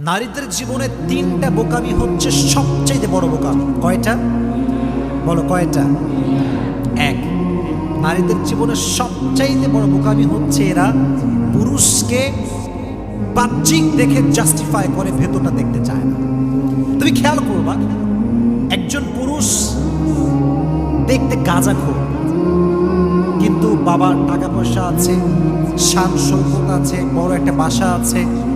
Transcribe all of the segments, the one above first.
নারীদের জীবনে তিনটা বোকামি হচ্ছে সবচাইতে বড় বোকামি। কয়টা? বলো কয়টা? এক, নারীদের জীবনে সবচাইতে বড় বোকামি হচ্ছে এরা পুরুষকে বাহ্যিক দেখে জাস্টিফাই করে ভেতরটা দেখতে চায় না। তুমি খেয়াল করবা, একজন পুরুষ দেখতে গাঁজা খোর কিন্তু বাবার টাকা পয়সা আছে শান সৈকত আছে, বড় একটা বাসা আছে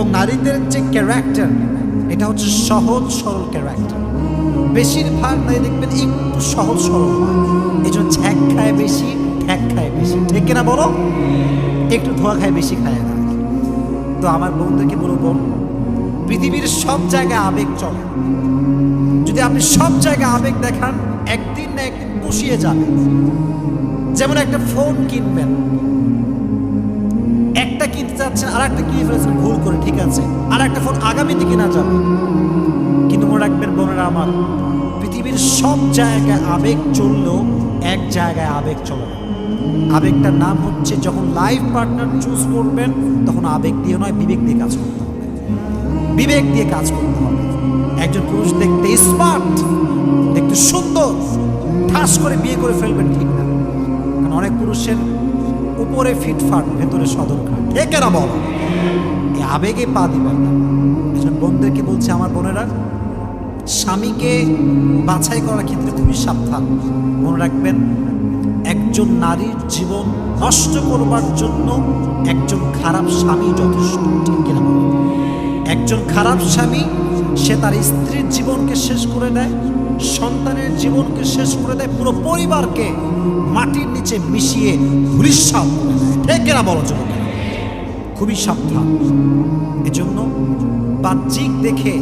এবং নারীদের যে ক্যারেক্টার এটা হচ্ছে সহজ, সরল ক্যারেক্টার বেশিরভাগ নারী দেখবেন একটু সহজ, সরল হয়। এই জন্য ছ্যাক খায় বেশি, ঠ্যাক খায় বেশি। ঠিক কিনা বলো? একটু ধোয়া খায় বেশি খায় না। তো আমার বন্ধুকে বলব পৃথিবীর সব জায়গায় আবেগ চলে। যদি আপনি সব জায়গায় আবেগ দেখান, একদিন না একদিন পুষিয়ে যাবে যেমন একটা ফোন কিনবেন। কিনতে চাচ্ছেন আর একটা কিনে ফেলেছেন, ভুল করে, ঠিক আছে। আর একটা ফোন আগামীতে কেনা যাবে। কিন্তু মনে রাখবেন, বোনেরা আমার, পৃথিবীর সব জায়গায় আবেগ চললেও এক জায়গায় আবেগ চলে না। আবেগটার নাম হচ্ছে, যখন লাইফ পার্টনার চুজ করবেন, তখন আবেগ দিয়ে নয়, বিবেক দিয়ে কাজ করতে হবে। বিবেক দিয়ে কাজ করতে হবে। একজন পুরুষ দেখতে স্মার্ট দেখতে সুন্দর, ঠাস করে বিয়ে করে ফেলবেন ঠিক না। কারণ অনেক পুরুষের উপরে ফিটফাট ভেতরে সদর খাট কে কেন বল। এই আবেগে পা দিবেন না। এজন্য বোনদেরকে বলছে, আমার বোনেরা, স্বামীকে বাছাই করার ক্ষেত্রে খুবই সাবধান। মনে রাখবেন, একজন নারীর জীবন নষ্ট করবার জন্য একজন খারাপ স্বামী যথেষ্ট, ঠিক কিনা একজন খারাপ স্বামী, সে তার স্ত্রীর জীবনকে শেষ করে দেয়, সন্তানের জীবনকে শেষ করে দেয়, পুরো পরিবারকে মাটির নিচে মিশিয়ে ধুলিস্বাদ করে ঠিক বলো যুবকেরা? খুবই সাবধান। এজন্য বাহ্যিক দেখে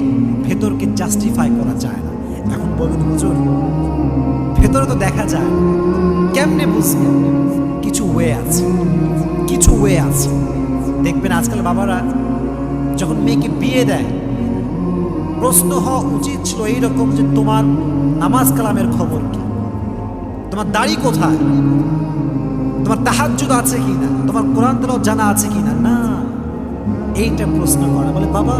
ভেতরকে জাস্টিফাই করা যায় না। এখন বলুন হুজুর, ভেতরে তো দেখা যায়। কেমনে বুঝবেন কিছু ওয়ে আছে। কিছু ওয়ে আছে। দেখবেন আজকাল বাবারা যখন মেয়েকে বিয়ে দেয়, প্রশ্ন হওয়া উচিত ছিল এইরকম যে, তোমার নামাজ কালামের খবর কি? তোমার দাড়ি কোথায়? তোমার তাহাজ্জুদ আছে কি না তোমার কোরআন জানা আছে কি না না এইটা প্রশ্ন করা। বলে, বাবা,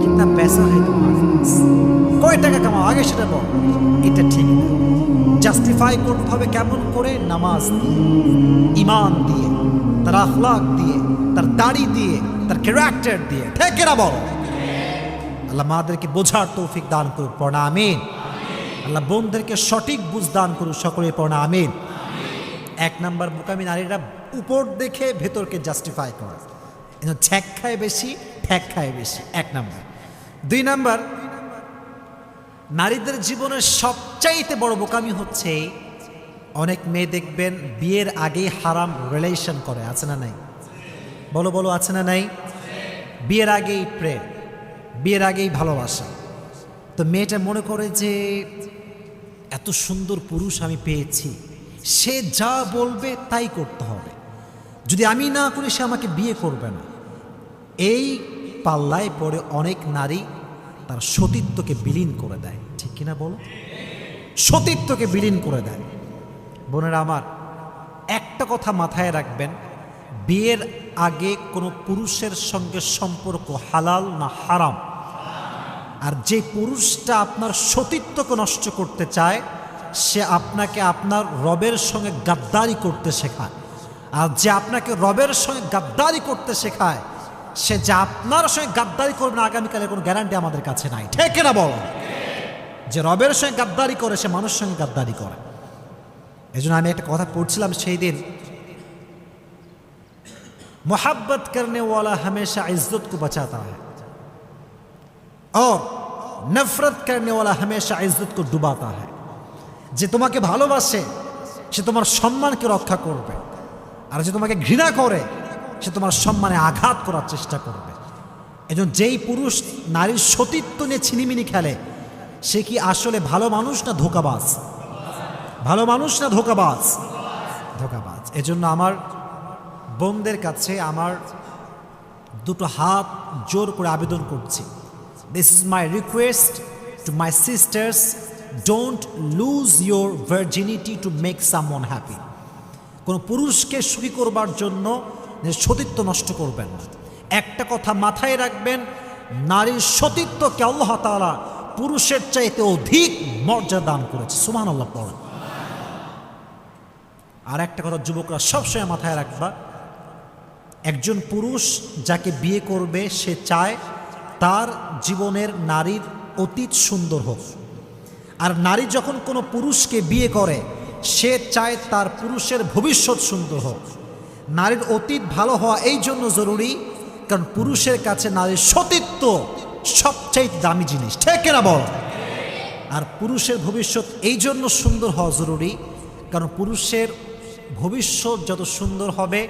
কিতনা পয়সা হয় তোমার কয় টাকা কামাও? আগে সেটা বল। এটা ঠিক না। জাস্টিফাই করতে হবে কেমন করে? নামাজ দিয়ে, ইমান দিয়ে, তার আখলাক দিয়ে, তার দাড়ি দিয়ে, তার ক্যারেক্টার দিয়ে। ঠিক এরা বল? আল্লাহ মাদেরকে বোঝার তৌফিক দান করুক পড়া আমিন। আল্লাহ বোনদেরকে সঠিক বুঝ দান করুক, সকলে পড়া আমিন। এক নাম্বার বোকামি নারীরা উপর দেখে ভেতরকে জাস্টিফাই করে। কিন্তু খায় বেশি ঠ্যাক খায় বেশি। এক নাম্বার। দুই নাম্বার, নারীদের জীবনের সবচাইতে বড় বোকামি হচ্ছে, অনেক মেয়ে দেখবেন বিয়ের আগেই হারাম রিলেশন করে, আছে না নাই? বলো বলো, আছে না নাই? বিয়ের আগেই প্রেম, বিয়ের আগেই ভালোবাসা। তো মেয়েটা মনে করে যে, এত সুন্দর পুরুষ আমি পেয়েছি, সে যা বলবে তাই করতে হবে। যদি আমি না করি, সে আমাকে বিয়ে করবে না। এই পাল্লায় পড়ে অনেক নারী তার সতীত্বকে বিলীন করে দেয়। ঠিক কিনা বলো? সতীত্বকে বিলীন করে দেয়। বোনেরা আমার, একটা কথা মাথায় রাখবেন, বিয়ের আগে কোনো পুরুষের সঙ্গে সম্পর্ক হালাল না হারাম? আর যে পুরুষটা আপনার সতীত্বকে নষ্ট করতে চায়, সে আপনাকে আপনার রবের সঙ্গে গাদ্দারি করতে শেখায়। আর যে আপনাকে রবের সঙ্গে গাদ্দারি করতে শেখায় সে যা আপনার সঙ্গে গাদ্দারি করবে না, আগামীকালের কোনো গ্যারান্টি আমাদের কাছে নাই। ঠিক না বল? যে রবের সঙ্গে গাদ্দারি করে, সে মানুষের সঙ্গে গাদ্দারি করে। এই জন্য আমি একটা কথা পড়ছিলাম সেই দিন। মোহাব্বত করেনা হমেশা ইজ্জত কো বচাতা হ্যাঁ। নফরত করেনা হমেশা ইজ্জত কো ডুবাতা হ্যাঁ। যে তোমাকে ভালোবাসে, সে তোমার সম্মানকে রক্ষা করবে। আর যে তোমাকে ঘৃণা করে সে তোমার সম্মানে আঘাত করার চেষ্টা করবে। এজন যেই পুরুষ নারীর সতীত্ব নিয়ে ছিনিমিনি খেলে, সে কি আসলে ভালো মানুষ না ধোকাবাজ? ভালো মানুষ না ধোকাবাজ? ধোকাবাজ। এজন্য আমার বোনদের কাছে আমার দুটো হাত জোর করে আবেদন করছি। This is my request to my sisters don't lose your virginity to make someone happy কোনো পুরুষকে সুখী করবার জন্য সতীত্ব নষ্ট করবেন না। একটা কথা মাথায় রাখবেন, নারীর সতীত্বকে আল্লাহ তাআলা পুরুষের চাইতে অধিক মর্যাদা দান করেছে। সুমান আল্লাহ পড়েন। আর একটা কথা যুবকরা সবসময় মাথায় রাখবা, একজন পুরুষ যাকে বিয়ে করবে, সে চায় তার জীবনের নারীর অতীত সুন্দর হোক। আর নারী যখন কোনো পুরুষকে বিয়ে করে, সে চায় তার পুরুষের ভবিষ্যৎ সুন্দর হোক। নারীর অতীত ভালো হওয়া এই জন্য জরুরি, কারণ পুরুষের কাছে নারীর সতীত্ব সবচেয়ে দামি জিনিস। ঠিক না বল? আর পুরুষের ভবিষ্যৎ এই জন্য সুন্দর হওয়া জরুরি, কারণ পুরুষের ভবিষ্যৎ যত সুন্দর হবে,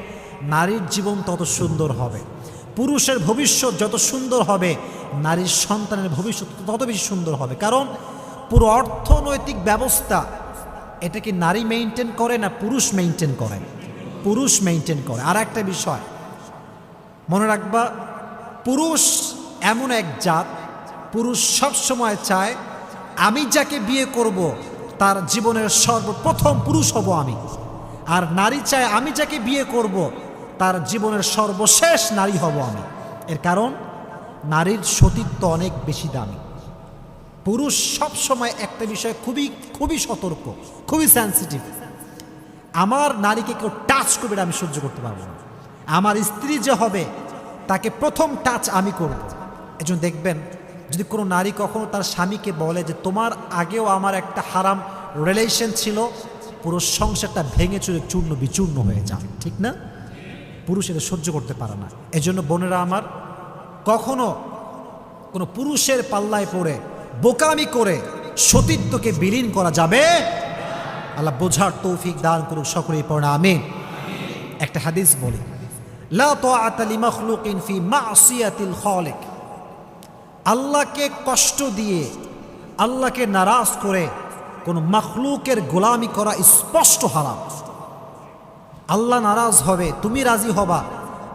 নারীর জীবন তত সুন্দর হবে। পুরুষের ভবিষ্যৎ যত সুন্দর হবে, নারীর সন্তানের ভবিষ্যৎ তত বেশি সুন্দর হবে। কারণ পুরো অর্থনৈতিক ব্যবস্থা, এটা কি নারী মেনটেন করে না পুরুষ মেনটেন করে? পুরুষ মেনটেন করে। আর একটা বিষয়, মনে রাখবা, পুরুষ এমন এক জাত, পুরুষ সব সময় চায়, আমি যাকে বিয়ে করব, তার জীবনের সর্বপ্রথম পুরুষ হব আমি। আর নারী চায়, আমি যাকে বিয়ে করব, তার জীবনের সর্বশেষ নারী হব আমি। এর কারণ, নারীর সতীত্ব অনেক বেশি দামি। পুরুষ সব সময় একটা বিষয় খুবই খুবই সতর্ক, খুবই সেন্সিটিভ আমার নারীকে কেউ টাচ করবে আমি সহ্য করতে পারব না। আমার স্ত্রী যে হবে, তাকে প্রথম টাচ আমি করব। একজন দেখবেন, যদি কোনো নারী কখনো তার স্বামীকে বলে যে, তোমার আগেও আমার একটা হারাম রিলেশন ছিল, পুরো সংসারটা ভেঙে চুরে চূর্ণ বিচূর্ণ হয়ে যায় ঠিক না? পুরুষ এটা সহ্য করতে পারে না। এজন্য বোনেরা আমার, কখনো কোনো পুরুষের পাল্লায় পড়ে, বোকামি করে সতীত্বকে বিলীন করা যাবে আল্লাহ বোঝার তৌফিক দান করুক সকলেই পড়া আমি একটা হাদিস বলি আল্লাহকে কষ্ট দিয়ে, আল্লাহকে নারাজ করে কোন মখলুকের গোলামি করা স্পষ্ট হারাম। আল্লাহ নারাজ হবে, তুমি রাজি হবা,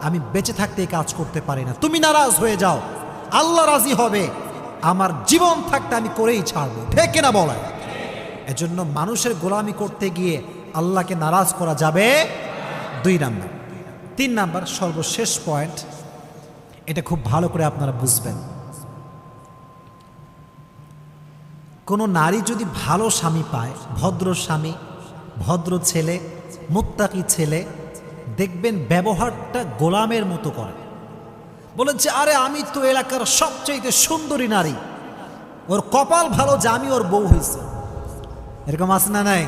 আমি বেঁচে থাকতে কাজ করতে পারি না। তুমি নারাজ হয়ে যাও, আল্লাহ রাজি হবে, আমার জীবন থাকতে আমি করেই ছাড়বো। ঠিক না বলা এজন্য মানুষের গোলামি করতে গিয়ে আল্লাহকে নারাজ করা যাবে দুই নাম্বার। তিন নাম্বার, সর্বশেষ পয়েন্ট এটা খুব ভালো করে আপনারা বুঝবেন। কোনো নারী যদি ভালো স্বামী পায়, ভদ্র স্বামী, ভদ্র ছেলে, মুত্তাকি ছেলে, দেখবেন ব্যবহারটা গোলামের মতো করে। বলে যে, আরে, আমি তো এলাকার সবচেয়ে সুন্দরী নারী। ওর কপাল ভালো যে আমি ওর বউ হয়েছে। এরকম আছে না নাই?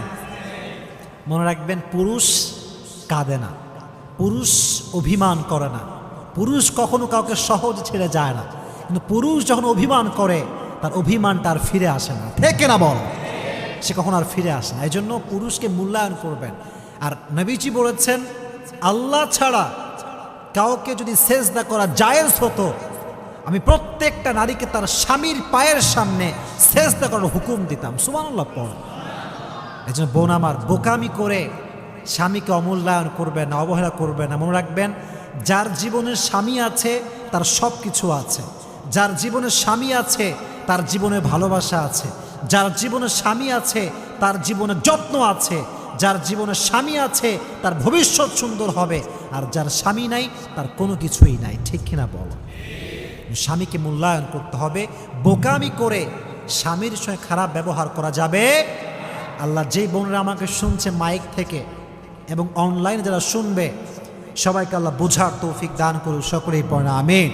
মনে রাখবেন, পুরুষ কাঁদে না, পুরুষ অভিমান করে না, পুরুষ কখনো কাউকে সহজ ছেড়ে যায় না, কিন্তু পুরুষ যখন অভিমান করে, তার অভিমানটা আর ফিরে আসে না। থেকে না বল? সে কখন আর ফিরে আসে না। এই জন্য পুরুষকে মূল্যায়ন করবেন। আর নবীজি বলেছেন, আল্লাহ ছাড়া কাউকে যদি শেষ সেজদা করা জায়েজ হতো, আমি প্রত্যেকটা নারীকে তার স্বামীর পায়ের সামনে শেষ সেজদা করার হুকুম দিতাম। সুমানুল্লাহ পড়। এই জন্য বোন আমার, বোকামি করে স্বামীকে অমূল্যায়ন করবেন না, অবহেলা করবেন না, মনে রাখবেন, যার জীবনের স্বামী আছে, তার সব কিছু আছে। যার জীবনে স্বামী আছে, তার জীবনে ভালোবাসা আছে। যার জীবনে স্বামী আছে, তার জীবনে যত্ন আছে। যার জীবনে স্বামী আছে, তার ভবিষ্যৎ সুন্দর হবে। আর যার স্বামী নাই, তার কোনো কিছুই নাই। ঠিক কিনা বলো? স্বামীকে মূল্যায়ন করতে হবে। বোকামি করে স্বামীর সঙ্গে খারাপ ব্যবহার করা যাবে আল্লাহ যেই বোনরা আমাকে শুনছে মাইক থেকে এবং অনলাইনে যারা শুনবে, সবাইকে আল্লাহ বোঝার তৌফিক দান করুক, সকলেই পড়া, আমিন।